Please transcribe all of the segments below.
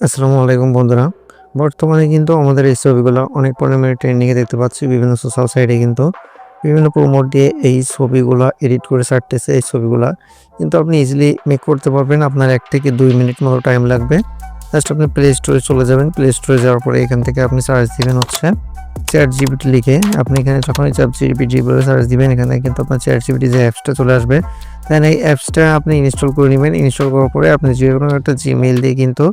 আসসালামু আলাইকুম বন্ধুরা। বর্তমানে কিন্তু আমাদের এই ছবিগুলো অনেক পরিমাণে ট্রেন্ডিংয়ে দেখতে পাচ্ছি। বিভিন্ন সোশ্যাল সাইটে কিন্তু বিভিন্ন প্রমোট দিয়ে এই ছবিগুলো এডিট করে ছাড়তেছে এই ছবিগুলা। কিন্তু আপনি ইজিলি মেক করতে পারবেন। আপনার এক থেকে দুই মিনিট মতো টাইম লাগবে। জাস্ট আপনি প্লে স্টোরে চলে যাবেন। প্লে স্টোরে যাওয়ার পরে এখান থেকে আপনি সার্চ দিবেন হচ্ছে চ্যাট জিবিটি লিখে। আপনি এখানে যখনই চ্যাট জিবিটি বলে সার্চ দিবেন, এখানে কিন্তু আপনার চ্যাট জিবিটি যে অ্যাপসটা চলে আসবে দেন এই অ্যাপসটা আপনি ইনস্টল করে নেবেন। ইনস্টল করার পরে আপনি যে কোনো একটা জিমেইল দিয়ে কিন্তু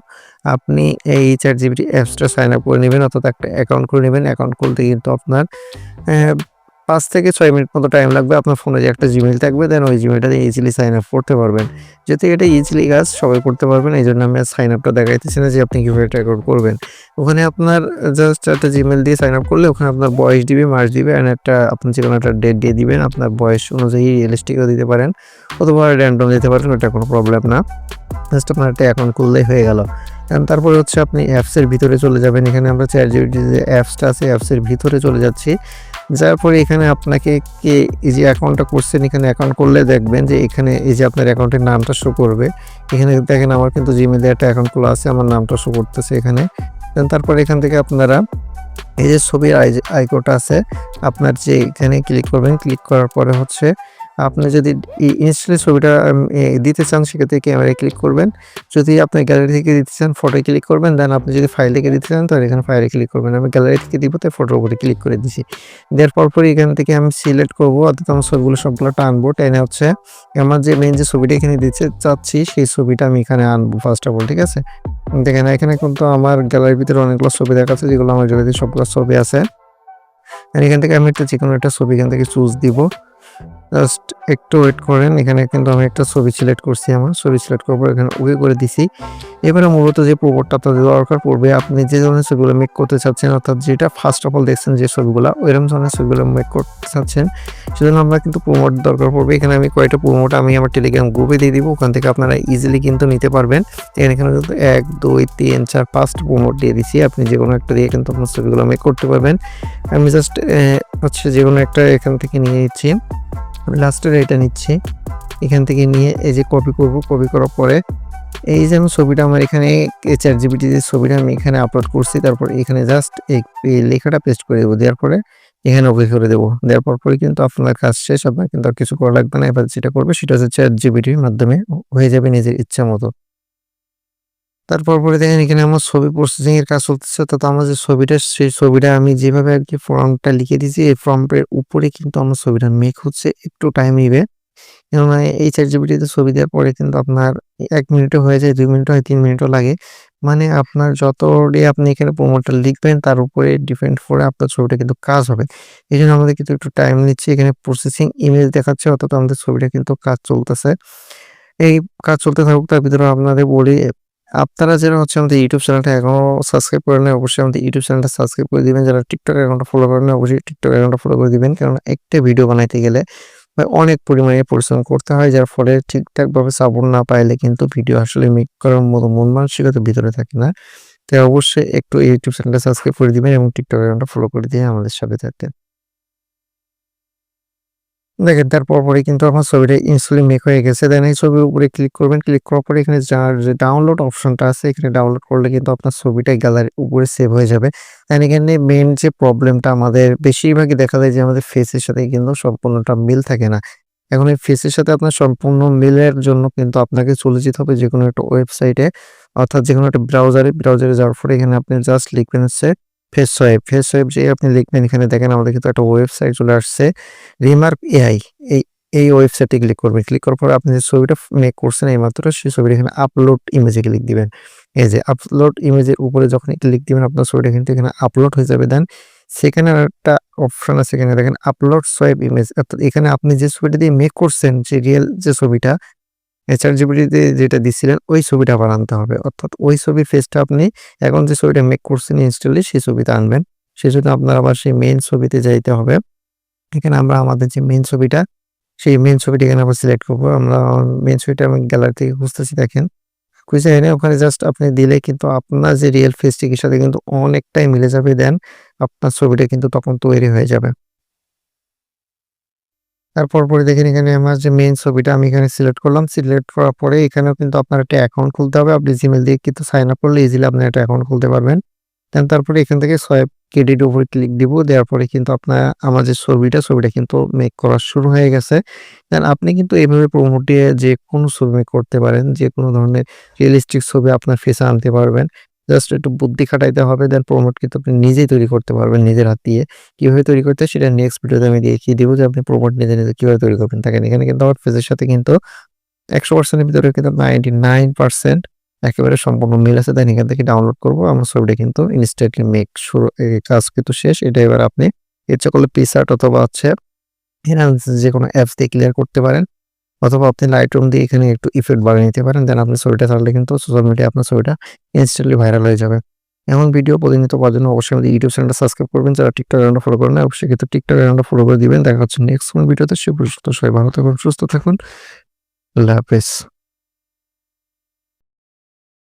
আপনি এই চ্যাট জিবিটি অ্যাপসটা সাইন আপ করে নেবেন অর্থাৎ একটা অ্যাকাউন্ট করে নেবেন। অ্যাকাউন্ট খুলতে কিন্তু আপনার পাঁচ থেকে ছয় মিনিট মতো টাইম লাগবে। আপনার ফোনে যে একটা জিমেল থাকবে দেন ওই জিমেইলটা দিয়ে ইজিলি সাইন আপ করতে পারবেন। যেহেতু এটা ইজিলি কাজ, সবাই করতে পারবেন এই জন্য আমি সাইন আপটা দেখাইতেছি না যে আপনি কীভাবে অ্যাকাউন্ট করবেন। ওখানে আপনার জাস্ট একটা জিমেল দিয়ে সাইন আপ করলে ওখানে আপনার বয়স দিবে মাস দিবে অ্যান্ড একটা আপনি যে কোনো একটা ডেট দিয়ে দিবেন, আপনার বয়স অনুযায়ী রিয়েলিস্টিকও দিতে পারেন, অথবা র্যান্ডম দিতে পারেন, ওটা কোনো প্রবলেম না। জাস্ট আপনার একটা অ্যাকাউন্ট খুললেই হয়ে গেল। তারপরে হচ্ছে আপনি অ্যাপসের ভিতরে চলে যাবেন। এখানে আমরা চ্যাট জিবিটি যে অ্যাপসটা আছে অ্যাপসের ভিতরে চলে যাচ্ছি। যার পরে এখানে আপনাকে কে এই যে অ্যাকাউন্টটা করছেন, এখানে অ্যাকাউন্ট করলে দেখবেন যে এখানে এই যে আপনার অ্যাকাউন্টের নামটা শো করবে। এখানে দেখেন আমার কিন্তু জিমেলে একটা অ্যাকাউন্ট খোলা আছে, আমার নামটা শো করতেছে এখানে। তারপরে এখান থেকে আপনারা এই যে ছবির আই- আইকনটা আছে, আপনার যে এখানে ক্লিক করবেন ক্লিক করার পরে হচ্ছে আপনি যদি ইনস্টলে ছবিটা দিতে চান, সেক্ষেত্রে ক্যামেরায় ক্লিক করবেন। যদি আপনি গ্যালারি থেকে দিতে চান ফটোয় ক্লিক করবেন দেন আপনি যদি ফাইল থেকে দিতে চান, তাহলে এখানে ফাইলে ক্লিক করবেন। আমি গ্যালারি থেকে দিব, তাই ফটোর উপরে ক্লিক করে দিছি। দেওয়ার পর পরই এখান থেকে আমি সিলেক্ট করব। অর্থাৎ আমার ছবিগুলো সবগুলো টানবো টেনে হচ্ছে, আমার যে মেন যে ছবিটা এখানে দিতে চাচ্ছি, সেই ছবিটা আমি এখানে আনব ফার্স্ট অফ অল ঠিক আছে? দেখেন, এখানে কিন্তু আমার গ্যালারির ভিতরে অনেকগুলো ছবি দেখাচ্ছে, যেগুলো আমার গ্যালারিতে সবগুলো ছবি আছে। আর এখান থেকে আমি একটা যে কোনো একটা ছবি এখান থেকে চুজ দিব। জাস্ট একটু ওয়েট করেন। এখানে কিন্তু আমি একটা ছবি সিলেক্ট করছি আমার। ছবি সিলেক্ট করার পর এখানে ওকে করে দিছি। এবারে মূলত যে প্রবোর্ডটা আপনাদের দরকার পড়বে, আপনি যে ধরনের ছবিগুলো মেক করতে চাচ্ছেন, অর্থাৎ যেটা ফার্স্ট অফ অল দেখছেন যে ছবিগুলো, ওইরকম ধরনের ছবিগুলো মেক করতে চাচ্ছেন, সেজন্য আমরা কিন্তু প্রোমোট দরকার পড়বে। এখানে আমি কয়টা প্রোমোট আমি আমার টেলিগ্রাম গ্রুপে দিয়ে দিব। ওখান থেকে আপনারা ইজিলি কিন্তু নিতে পারবেন। এখানে এখানে কিন্তু এক, দুই, তিন, চার, পাঁচটা প্রোমোট দিয়ে দিছি। আপনি যে কোনো একটা দিয়ে কিন্তু আপনার ছবিগুলো মেক করতে পারবেন। আমি জাস্ট হচ্ছে যে কোনো একটা এখান থেকে নিয়ে নিচ্ছি। আমি লাস্টের এটা নিচ্ছি। এখান থেকে নিয়ে এই যে কপি করব কপি করার পরে এই যে আমি ছবিটা আমার এখানে চ্যাট জিবিটি যে ছবিটা আমি এখানে আপলোড করছি, তারপর এখানে জাস্ট এই লেখাটা পেস্ট করে দেবো। দেওয়ার পরে এখানে ওকে করে দেবো। দেওয়ার পর পরে কিন্তু আপনার কাজ শেষ, আপনার কিন্তু আর কিছু করা লাগবে না। এবার যেটা করবে সেটা হচ্ছে চ্যাট জিবিটির মাধ্যমে হয়ে যাবে নিজের ইচ্ছা মতো। তারপর পরে দেখেন এখানে আমার ছবি প্রসেসিং এর কাজ চলতেছে। তো আমার যে ছবিটা, সেই ছবিটা আমি যেভাবে আর কি ফর্মটা লিখে দিয়েছি, এই ফর্মের উপরে কিন্তু আমার ছবিটা মেক হচ্ছে, একটু টাইম নিবে। কেননা এই চ্যাট জিপিটিতে ছবি দেওয়ার পরে কিন্তু আপনার এক মিনিটও হয়ে যায়, দুই মিনিটও হয়, তিন মিনিটও লাগে। মানে আপনার যতটি আপনি এখানে প্রোমোটটা লিখবেন, তার উপরে ডিপেন্ড করে আপনার ছবিটা কিন্তু কাজ হবে। এই জন্য আমাদের কিন্তু একটু টাইম নিচ্ছে, এখানে প্রসেসিং ইমেজ দেখাচ্ছে, অর্থাৎ আমাদের ছবিটা কিন্তু কাজ চলতেছে। এই কাজ চলতে থাকুক, তার ভিতরে আপনাদের বলি আপনারা যারা হচ্ছে আমাদের ইউটিউব চ্যানেলটা এখনও সাবস্ক্রাইব করে নেন অবশ্যই আমাদের ইউটিউব চ্যানেলটা সাবস্ক্রাইব করে দিবেন। যারা টিকটক অ্যাকাউন্টটা ফলো করেন অবশ্যই টিকটক অ্যাকাউন্টটা ফলো করে দিবেন। কারণ একটা ভিডিও বানাইতে গেলে অনেক পরিমাণে পরিশ্রম করতে হয়, যার ফলে ঠিকঠাকভাবে সাপোর্ট না পাইলে কিন্তু ভিডিও আসলে মেক করার মতো মন মানসিকতা ভিতরে থাকে না। তাই অবশ্যই একটু ইউটিউব চ্যানেলটা সাবস্ক্রাইব করে দিবেন এবং টিকটক অ্যাকাউন্টটা ফলো করে দিয়ে আমাদের সাথে থাকতেন দেখেন তারপর পরে কিন্তু আমার ছবিটা ইনস্টলি মেক হয়ে গেছে। দেন এই ছবির উপরে ক্লিক করবেন ক্লিক করার পরে এখানে যার যে ডাউনলোড অপশনটা আছে, এখানে ডাউনলোড করলে কিন্তু আপনার ছবিটা গ্যালারির উপরে সেভ হয়ে যাবে। দেন এখানে মেন যে প্রবলেমটা আমাদের, বেশিরভাগই দেখা যায় যে আমাদের ফেসের সাথে কিন্তু সম্পূর্ণটা মিল থাকে না। এখন এই ফেসের সাথে আপনার সম্পূর্ণ মিলের জন্য কিন্তু আপনাকে চলে যেতে হবে যে কোনো একটা ওয়েবসাইটে অর্থাৎ যে কোনো একটা ব্রাউজারে ব্রাউজারে যাওয়ার পরে এখানে আপনি জাস্ট লিখবেন হচ্ছে ফেস সোয়েব ফেস সোয়েব যে আপনি লিখবেন এখানে দেখেন আমাদের কিন্তু একটা ওয়েবসাইট চলে আসছে রিমার্ক এআই এই এই ওয়েবসাইটে ক্লিক করবেন। ক্লিক করার পর আপনি যে ছবিটা মেক করছেন এই মাত্র, সেই ছবিটা এখানে আপলোড ইমেজে ক্লিক দিবেন। এই যে আপলোড ইমেজের উপরে যখন ক্লিক দিবেন, আপনার ছবিটা কিন্তু এখানে আপলোড হয়ে যাবে। দেন সেখানে একটা অপশন আছে এখানে দেখেন আপলোড সোয়েব ইমেজ অর্থাৎ এখানে আপনি যে ছবিটা দিয়ে মেক করছেন, যে রিয়েল যে ছবিটা জিবিটিতে যেটা দিচ্ছিলেন, ওই ছবিটা আবার আনতে হবে। অর্থাৎ ওই ছবির ফেসটা আপনি এখন যে ছবিটা মেক করছেন ইনস্টলি সেই ছবিটা আনবেন। সেজন্য আপনার আবার সেই মেন ছবিতে যাইতে হবে। এখানে আমরা আমাদের যে মেন ছবিটা, সেই মেন ছবিটা এখানে আবার সিলেক্ট করব। আমরা মেন ছবিটা আমি গ্যালারি থেকে খুঁজতেছি, দেখেন। খুঁজে এনে ওখানে জাস্ট আপনি দিলে কিন্তু আপনার যে রিয়েল ফেসটির সাথে কিন্তু অনেকটাই মিলে যাবে। দেন আপনার ছবিটা কিন্তু তখন তৈরি হয়ে যাবে। তারপর পরে দেখেন এখানে আমার যে মেইন ছবিটা আমি এখানে সিলেক্ট করলাম। সিলেক্ট করার পরে এখানেও কিন্তু আপনার একটা অ্যাকাউন্ট খুলতে হবে। আপনি জিমেল দিয়ে কিন্তু সাইন আপ করলে ইজিলি আপনার একটা অ্যাকাউন্ট খুলতে পারবেন। দেন তারপরে এখান থেকে সোয়াইপ ক্রেডিট উপরে ক্লিক দিব। দেওয়ার পরে কিন্তু আপনার, আমার যে ছবিটা ছবিটা কিন্তু মেক করা শুরু হয়ে গেছে। দেন আপনি কিন্তু এইভাবে প্রমোট দিয়ে যে কোনো ছবি মেক করতে পারেন। যে কোনো ধরনের রিয়েলিস্টিক ছবি আপনার ফেসে আনতে পারবেন। জাস্ট একটু বুদ্ধি খাটাইতে হবে দেন প্রমোট কিন্তু আপনি নিজেই তৈরি করতে পারবেন, নিজের হাত দিয়ে। কীভাবে তৈরি করতে সেটা নেক্সট ভিডিওতে আমি দেখিয়ে দিব যে আপনি প্রমোট নিজে নিজে কীভাবে তৈরি করবেন। থাকেন এখানে কিন্তু আমার ফেসের সাথে কিন্তু একশো পার্সেন্টের ভিতরে কিন্তু নাইনটি নাইন পার্সেন্ট একেবারে সম্পূর্ণ মিল আছে। দেন এখান থেকে ডাউনলোড করব। আমার ছবিটা কিন্তু ইনস্ট্যান্টলি মেক শুরু কাজ কিন্তু শেষ। এটা এবার আপনি ইচ্ছা করলে পিসার্ট অথবা হচ্ছে যে কোনো অ্যাপস দিয়ে ক্লিয়ার করতে পারেন। অথবা আপনি লাইট রুম দিয়ে এখানে একটু ইফেক্ট বাড়িয়ে নিতে পারেন দেন আপনি ছবিটা ছাড়লে কিন্তু সোশ্যাল মিডিয়া আপনার ছবিটা ইনস্ট্যান্টলি ভাইরাল হয়ে যাবে। এমন ভিডিও প্রতিনিয়ত পাওয়ার জন্য অবশ্যই আমাদের ইউটিউব চ্যানেলটা সাবস্ক্রাইব করবেন, যারা টিকটক অ্যাকাউন্টটা ফলো করেন অবশ্যই কিন্তু টিকটক অ্যাকাউন্টটা ফলো করে দিবেন। দেখা হচ্ছে নেক্সট কোনো ভিডিওতে সে পর্যন্ত সবাই ভালো থাকুন, সুস্থ থাকুন। আল্লাহ হাফেজ।